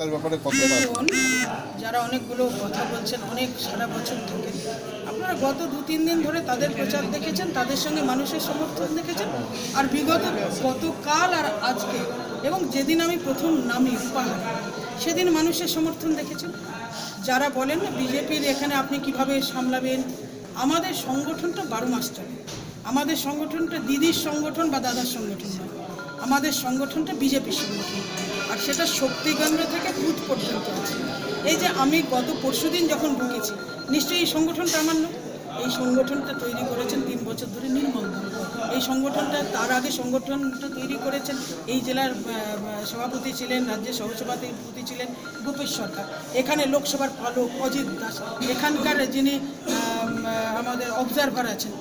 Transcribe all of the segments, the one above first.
তার ব্যাপারে কতটা দেখুন, যারা অনেকগুলো কথা বলছেন, অনেক সারা বছর থেকে, আপনারা গত দু, তিন দিন ধরে তাদের প্রচার দেখেছেন, তাদের সঙ্গে মানুষের সমর্থন দেখেছেন, আর বিগত গতকাল আর আজকে, এবং যেদিন আমি প্রথম নামি পাহাড় সেদিন মানুষের সমর্থন দেখেছেন। যারা বলেন বিজেপির এখানে আপনি কীভাবে সামলাবেন, আমাদের সংগঠনটা বারো মাস চলে। আমাদের সংগঠনটা দিদির সংগঠন বা দাদার সংগঠন নয়। আমাদের সংগঠনটা বিজেপির সংগঠন। আর সেটা শক্তিকেন্দ্র থেকে বুথ পর্যন্ত আছে। এই যে আমি গত পরশুদিন যখন ঢুকেছি নিশ্চয়ই এই সংগঠনটা আমার নয়। এই সংগঠনটা তৈরি করেছেন তিন বছর ধরে নির্মল এই সংগঠনটা, তার আগে সংগঠনটা তৈরি করেছেন এই জেলার সভাপতি ছিলেন, রাজ্যের সহসভাপতি ছিলেন ভূপেশ সরকার। এখানে লোকসভার পালক অজিত দাস। এখানকার যিনি আমাদের অবজারভার আছেন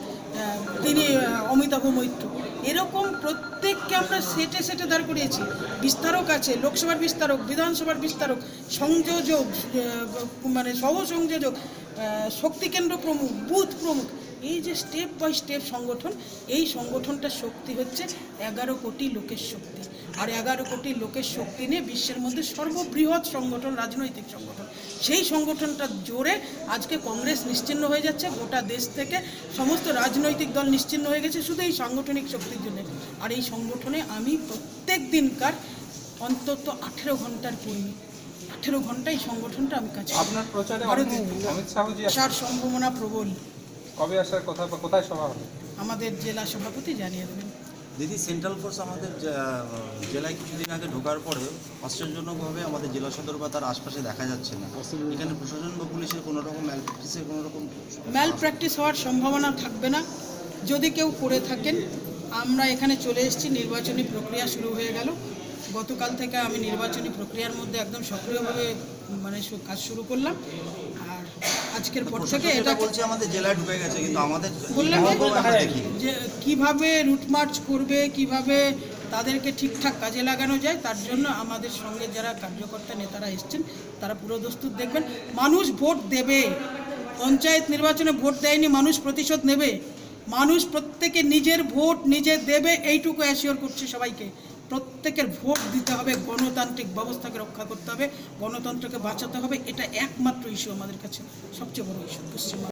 তিনি অমিতাভ মৈত্র। এরকম প্রত্যেককে আমরা সেটে সেটে দাঁড় করিয়েছি। বিস্তারক আছে, লোকসভার বিস্তারক, বিধানসভার বিস্তারক, সংযোজক মানে সহ সংযোজক শক্তি কেন্দ্র প্রমুখ, বুথ প্রমুখ। এই যে স্টেপ বাই স্টেপ সংগঠন এই সংগঠনটার শক্তি হচ্ছে এগারো কোটি লোকের শক্তি। আর এগারো কোটি লোকের শক্তি নিয়ে বিশ্বের মধ্যে সর্ববৃহৎ সংগঠন রাজনৈতিক সংগঠন। সেই সংগঠনটার জোরে আজকে কংগ্রেস নিশ্চিহ্ন হয়ে যাচ্ছে গোটা দেশ থেকে সমস্ত রাজনৈতিক দল নিশ্চিহ্ন হয়ে গেছে শুধু এই সাংগঠনিক শক্তির জন্য। আর এই সংগঠনে আমি প্রত্যেক দিনকার অন্তত আঠেরো ঘণ্টার কর্মী। আঠেরো ঘণ্টা এই সংগঠনটা আমি কাজ করি। আপনার প্রচারে সম্ভাবনা প্রবল। কবে আসার কথা বা কোথায় সভা হবে? আমাদের জেলা সভাপতি জানিয়ে দেবেন। দিদি সেন্ট্রাল ফোর্স আমাদের জেলায় কিছুদিন আগে ঢোকার পরে আশ্চর্যজনকভাবে আমাদের জেলা সদর বা তার আশপাশে দেখা যাচ্ছে না। এখানে প্রশাসন বা পুলিশের কোনো রকম ম্যালপ্র্যাকটিসের কোনো রকম ম্যাল প্র্যাকটিস হওয়ার সম্ভাবনা থাকবে না। যদি কেউ করে থাকেন আমরা এখানে চলে এসেছি নির্বাচনী প্রক্রিয়া শুরু হয়ে গেল। গতকাল থেকে আমি নির্বাচনী প্রক্রিয়ার মধ্যে একদম সক্রিয়ভাবে মানে কাজ শুরু করলাম। আজকের পর থেকে এটা বলছে আমাদের জেলায় ঢুকে গেছে কিন্তু আমাদের বললাম যে- কীভাবে রুট মার্চ করবে কীভাবে তাদেরকে ঠিকঠাক কাজে লাগানো যায় তার জন্য আমাদের সঙ্গে যারা কার্যকর্তা নেতারা এসছেন তারা পুরো দস্তুর দেখবেন। মানুষ ভোট দেবে। পঞ্চায়েত নির্বাচনে ভোট দেয়নি মানুষ প্রতিশোধ নেবে। মানুষ প্রত্যেকে নিজের ভোট নিজে দেবে এইটুকু অ্যাসিওর করছে সবাইকে। প্রত্যেকের ভোট দিতে হবে, গণতান্ত্রিক ব্যবস্থাকে রক্ষা করতে হবে, গণতন্ত্রকে বাঁচাতে হবে, এটা একমাত্র ইস্যু আমাদের কাছে, সবচেয়ে বড় ইস্যু পশ্চিমবঙ্গ।